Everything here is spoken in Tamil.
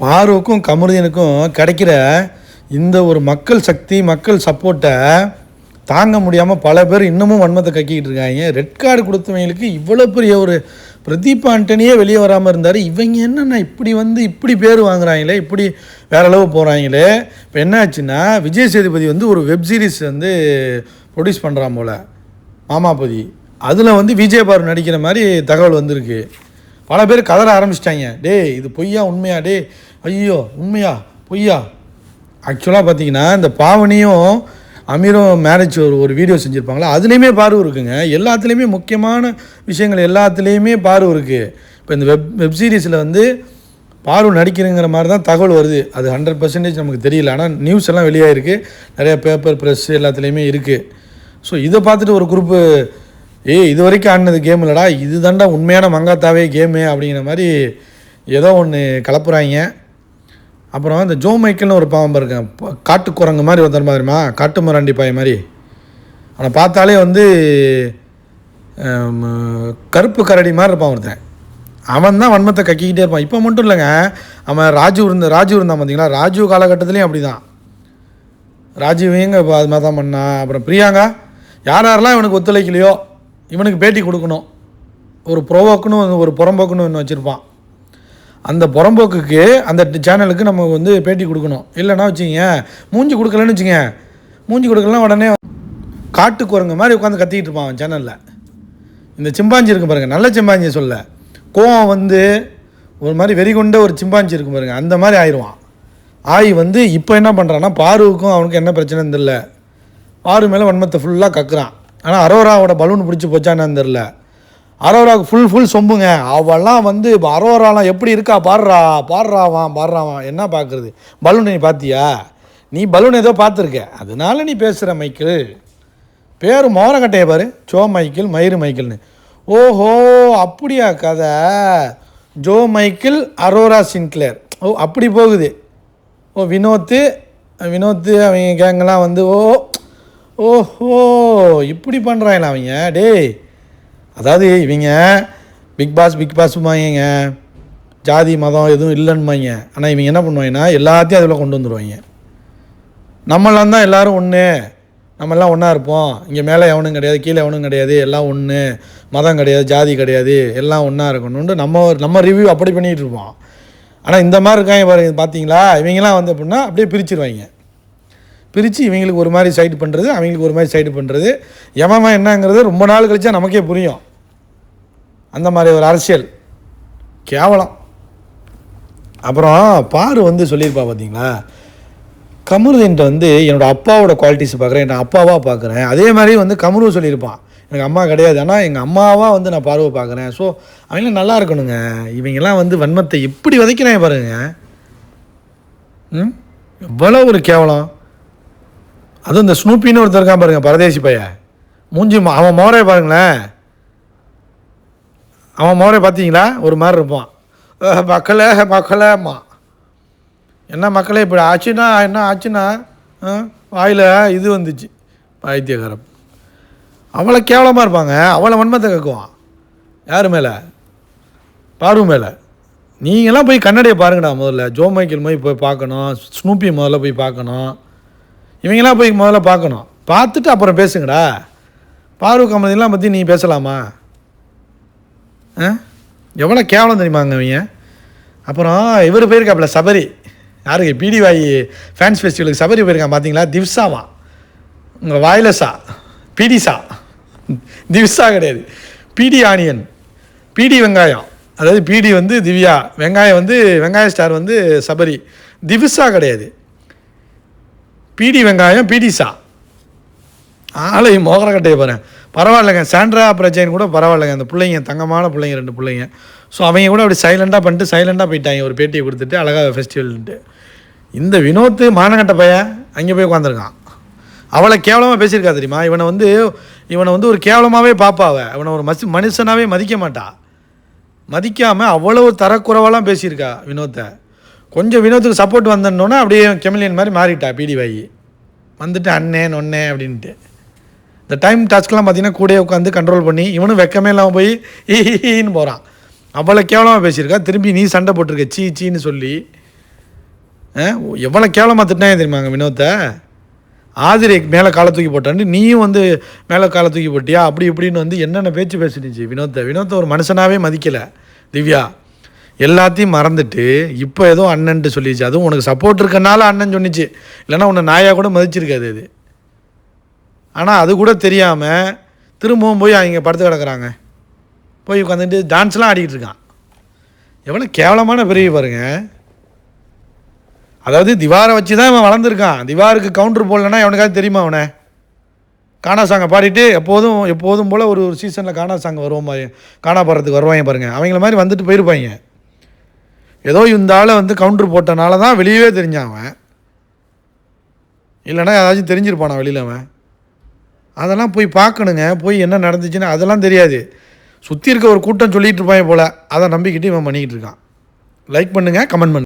பாருவுக்கும் கமருதீனுக்கும் கிடைக்கிற இந்த ஒரு மக்கள் சக்தி மக்கள் சப்போர்ட்டை தாங்க முடியாமல் பல பேர் இன்னமும் வன்மத்தை கக்கிக்கிட்டு இருக்காங்க. ரெட் கார்டு கொடுத்தவங்களுக்கு இவ்வளோ பெரிய ஒரு பிரதீப் ஆண்டனியே வெளியே வராமல் இருந்தார். இவங்க என்னென்ன இப்படி வந்து இப்படி பேர் வாங்குறாங்களே இப்படி வேற அளவு போகிறாங்களே இப்போ என்ன ஆச்சுன்னா விஜய் சேதுபதி வந்து ஒரு வெப் சீரிஸ் வந்து ப்ரொடியூஸ் பண்ணுறான் போல் மாமாபதி. அதில் வந்து விஜயபாரு நடிக்கிற மாதிரி தகவல் வந்திருக்கு. பல பேர் கதற ஆரம்பிச்சிட்டாங்க. டே இது பொய்யா உண்மையா? டே ஐயோ உண்மையா? பொய்யா? ஆக்சுவலாக பார்த்தீங்கன்னா இந்த பாவனியும் அமீரும் மேரேஜ் ஒரு ஒரு வீடியோ செஞ்சுருப்பாங்களா? அதுலேயுமே பார்வை இருக்குங்க. எல்லாத்துலேயுமே முக்கியமான விஷயங்கள் எல்லாத்துலேயுமே பார்வை இருக்குது இப்போ இந்த வெப் வெப் சீரிஸில் வந்து பார்வை நடிக்கிறங்கிற மாதிரி தான் தகவல் வருது. அது ஹண்ட்ரட் பர்சன்டேஜ் நமக்கு தெரியல. ஆனால் நியூஸ் எல்லாம் வெளியாகிருக்கு நிறையா பேப்பர் ப்ரெஸ் எல்லாத்துலேயுமே இருக்குது ஸோ இதை பார்த்துட்டு ஒரு குரூப்பு ஏய் இது வரைக்கும் ஆடினது கேம் இல்லைடா. இது தாண்டா உண்மையான மங்காத்தாவே கேமு அப்படிங்கிற மாதிரி ஏதோ ஒன்று கலப்புறாங்க. அப்புறம் இந்த ஜோ மைக்கேல்னு ஒரு பாவம் இருக்கேன் காட்டு குரங்கு மாதிரி ஒருத்தர் மாதிரிமா காட்டு மராண்டி பாய் மாதிரி. அவனை பார்த்தாலே வந்து கருப்பு கரடி மாதிரி இருப்பான் ஒருத்தன். அவன் தான் வன்மத்தை கக்கிக்கிட்டே இருப்பான். இப்போ மட்டும் இல்லைங்க. அவன் ராஜு இருந்த ராஜு இருந்தான் பார்த்தீங்களா ராஜு காலகட்டத்துலேயும் அப்படி தான் ராஜீவையும் இப்போ அது மாதிரி தான் பண்ணான். அப்புறம் பிரியாங்கா யார் யாரெல்லாம் இவனுக்கு ஒத்துழைக்கலையோ? இவனுக்கு பேட்டி கொடுக்கணும். ஒரு புறவோக்குன்னு ஒரு புறம்போக்குன்னு ஒன்று வச்சுருப்பான். அந்த புறம்போக்குக்கு அந்த சேனலுக்கு நம்ம வந்து பேட்டி கொடுக்கணும். இல்லைன்னா வச்சுங்க மூஞ்சி கொடுக்கலன்னு வச்சுங்க மூஞ்சி கொடுக்கலன்னா உடனே காட்டு குரங்கு மாதிரி உட்காந்து கத்திக்கிட்டு இருப்பான் அவன் சேனலில் இந்த சிம்பாஞ்சி இருக்கு பாருங்க நல்ல சிம்பாஞ்சியை சொல்ல. கோவம் வந்து ஒரு மாதிரி வெறி கொண்ட ஒரு சிம்பாஞ்சி இருக்கும் பாருங்க அந்த மாதிரி ஆயிடுவான் ஆய் வந்து இப்போ என்ன பண்ணுறான்னா பாருவுக்கும் அவனுக்கு என்ன பிரச்சனைன்னு தெரில பாரு மேலே வன்மத்தை ஃபுல்லாக கக்குறான். ஆனால் அரோராவோட பலூன் பிடிச்சி போச்சான்னு தெரில அரோராவுக்கு ஃபுல் ஃபுல் சொம்புங்க. அவெல்லாம் வந்து இப்போ அரோராலாம் எப்படி இருக்கா? பாடுறா பாடுறாவான் பாடுறாவான் என்ன பார்க்குறது பலூன் நீ பார்த்தியா நீ பலூன் ஏதோ பார்த்துருக்க அதனால நீ பேசுகிற மைக்கிள். பேர் மோரக்கட்டையை பாரு. சோ மைக்கிள் மயிறு மைக்கேல்னு ஓஹோ அப்படியா கதை? Joe Michael Arora Sinclair. ஓ அப்படி போகுது. ஓ வினோத்து வினோத்து அவங்க கேங்கெல்லாம் வந்து ஓ ஓஹோ இப்படி பண்ணுறாங்களா அவங்க டேய் அதாவது இவங்க பிக் பாஸ் பிக் பாஸுமாங்க ஜாதி மதம் எதுவும் இல்லைன்னுமாங்க ஆனால் இவங்க என்ன பண்ணுவாங்கன்னா எல்லாத்தையும் அதில் கொண்டு வந்துடுவாங்க நம்மளாம் தான் எல்லோரும் ஒன்று நம்மெல்லாம் ஒன்றா இருப்போம். இங்கே மேலே எவனும் கிடையாது கீழே எவனும் கிடையாது எல்லாம் ஒன்று மதம் கிடையாது ஜாதி கிடையாது எல்லாம் ஒன்றா இருக்கணும்னு நம்ம நம்ம ரிவ்யூ அப்படி பண்ணிகிட்டு இருப்போம். ஆனால் இந்த மாதிரி இருக்காங்க பாருங்க பார்த்தீங்களா இவங்கெல்லாம் வந்து அப்படின்னா அப்படியே பிரிச்சிருவாங்க. பிரித்து இவங்களுக்கு ஒரு மாதிரி சைடு பண்ணுறது அவங்களுக்கு ஒரு மாதிரி சைடு பண்ணுறது எமமா என்னங்கிறது ரொம்ப நாள் கழிச்சா நமக்கே புரியும். அந்த மாதிரி ஒரு அரசியல். கேவலம். அப்புறம் பாரு வந்து சொல்லியிருப்பா பார்த்தீங்களா கமருதீன்ட்ட வந்து என்னோட அப்பாவோட குவாலிட்டிஸ் பார்க்குறேன் என்னை அப்பாவாக பார்க்குறேன் அதே மாதிரி வந்து கமரு சொல்லியிருப்பான். எனக்கு அம்மா கிடையாது ஆனால் எங்கள் அம்மாவாக வந்து நான் பார்வை பார்க்குறேன் ஸோ அவங்களாம் நல்லா இருக்கணுங்க. இவங்கெல்லாம் வந்து வன்மத்தை எப்படி விதைக்கிறேன் பாருங்க. ம்? எவ்வளோ ஒரு கேவலம். அதுவும் இந்த ஸ்னூப்பின்னு ஒருத்தர் இருக்கான் பாருங்க பரதேசி பையன். மூஞ்சி அவன் மோரே பாருங்களேன். அவன் மோரே பார்த்தீங்களா? ஒரு மாதிரி இருப்பான். மக்களே மக்களே அம்மா என்ன மக்களே இப்படி ஆச்சுன்னா என்ன ஆச்சுன்னா? வாயில் இது வந்துச்சு. பைத்தியகாரம் அவளை கேவலமாக இருப்பாங்க. அவளை வன்மத்தை கேட்குவான். யார் மேலே? பாரு மேலே. நீங்களாம் போய் கண்ணடியை பாருங்கடா முதல்ல. ஜோ மைக்கேல் போய் போய் பார்க்கணும். ஸ்னூப்பி முதல்ல போய் பார்க்கணும். இவங்கெல்லாம் போய் முதல்ல பார்க்கணும். பார்த்துட்டு அப்புறம் பேசுங்கடா. பாரு கமதிலாம் பற்றி நீ பேசலாமா? ஆ? எவ்வளோ கேவலம் தெரியுமாங்க இவங்க? அப்புறம் இவர் போயிருக்காப்புல சபரி. யாருக்கு பிடிவாய் ஃபேன்ஸ் ஃபெஸ்டிவலுக்கு சபரி போயிருக்கான் பார்த்தீங்களா திவ்சாவா. உங்கள் வாயிலஸா பிடிசா? திவ்சா கிடையாது. பிடி ஆனியன். பிடி வெங்காயம். அதாவது பிடி வந்து திவ்யா. வெங்காயம் வந்து வெங்காய ஸ்டார் வந்து சபரி. திவ்சா கிடையாது. பிடி வெங்காயம் பிடிசா ஆளை மோகரக்கட்டையை பாரு பரவாயில்லைங்க. சாண்ட்ரா பிரச்சனை கூட பரவாயில்லைங்க. அந்த பிள்ளைங்க தங்கமான பிள்ளைங்க ரெண்டு பிள்ளைங்க. ஸோ அவங்க கூட அப்படி சைலண்டாக பண்ணிட்டு சைலண்டாக போயிட்டாங்க. ஒரு பேட்டியை கொடுத்துட்டு அழகாக ஃபெஸ்டிவல்ன்ட்டு இந்த வினோத் மானகட்ட பையன் அங்கே போய் உட்காந்துருக்கான் அவளை கேவலமாக பேசியிருக்கா தெரியுமா? இவனை வந்து இவனை வந்து ஒரு கேவலமாகவே பார்ப்பாவ இவனை ஒரு மசி மனுஷனாவே மதிக்க மாட்டா. மதிக்காமல் அவ்வளவு தரக்குறைவாலாம் பேசியிருக்கா வினோத்தை. கொஞ்சம் வினோத்துக்கு சப்போர்ட் வந்தோன்னே அப்படியே கெமிலியன் மாதிரி மாறிட்டா பிடி வாயி வந்துட்டு அண்ணே ஒன்னே அப்படின்ட்டு. இந்த டைம் டாஸ்க்லாம் பார்த்தீங்கன்னா கூடயே உட்காந்து கண்ட்ரோல் பண்ணி இவனும் வெக்கமே இல்லாமல் போய் ஈன்னு போகிறான் அவ்வளோ கேவலமாக பேசியிருக்கா. திரும்பி நீ சண்டை போட்டிருக்க சீ சீன்னு சொல்லி. எவ்வளோ கேவலமாக திட்டினாங்க தெரியுமாங்க வினோத்தை? ஆதிரை மேலே காலை தூக்கி போட்டான்னு நீயும் வந்து மேலே காலை தூக்கி போட்டியா? அப்படி இப்படின்னு வந்து என்னென்ன பேச்சு பேசினுச்சு வினோத்தை? வினோத்தை ஒரு மனுஷனாவே மதிக்கலை. திவ்யா எல்லாத்தையும் மறந்துட்டு இப்போ ஏதோ அண்ணன்ட்டு சொல்லிச்சு. அதுவும் உனக்கு சப்போர்ட் இருக்கனால அண்ணன் சொன்னிச்சு. இல்லைன்னா உன்னை நாயாக கூட மதிச்சிருக்காது அது ஆனால் அது கூட தெரியாமல் திரும்பவும் போய் அவங்க படுத்து கிடக்குறாங்க. போய் உட்காந்துட்டு டான்ஸ்லாம் ஆடிக்கிட்டு இருக்கான். எவ்வளோ கேவலமான பிரிவு பாருங்க. அதாவது திவாரை வச்சு தான் இவன் வளர்ந்துருக்கான். திவாருக்கு கவுண்டர் போடலன்னா எவனுக்காவது தெரியுமா அவனை? காணா சாங்கை பாடிட்டு எப்போதும் எப்போதும் போல் ஒரு ஒரு சீசனில் காணா சாங் வருவோம் மாதிரி காணா பாடுறதுக்கு வருவாங்க பாருங்கள் அவங்கள மாதிரி வந்துட்டு போயிருப்பாங்க. ஏதோ இந்த ஆளை வந்து கவுண்டர் போட்டனால தான் வெளியவே தெரிஞ்சான் அவன். இல்லைனா ஏதாச்சும் தெரிஞ்சிருப்பானா வெளியில் அவன்? அதெல்லாம் போய் பார்க்கணுங்க. போய் என்ன நடந்துச்சுன்னு அதெல்லாம் தெரியாது. சுற்றி இருக்க ஒரு கூட்டம் சொல்லிகிட்டு இருப்பாங்க போல். அதை நம்பிக்கிட்டு இவன் பண்ணிக்கிட்டு இருக்கான். லைக் பண்ணுங்கள் கமெண்ட் பண்ணுங்கள்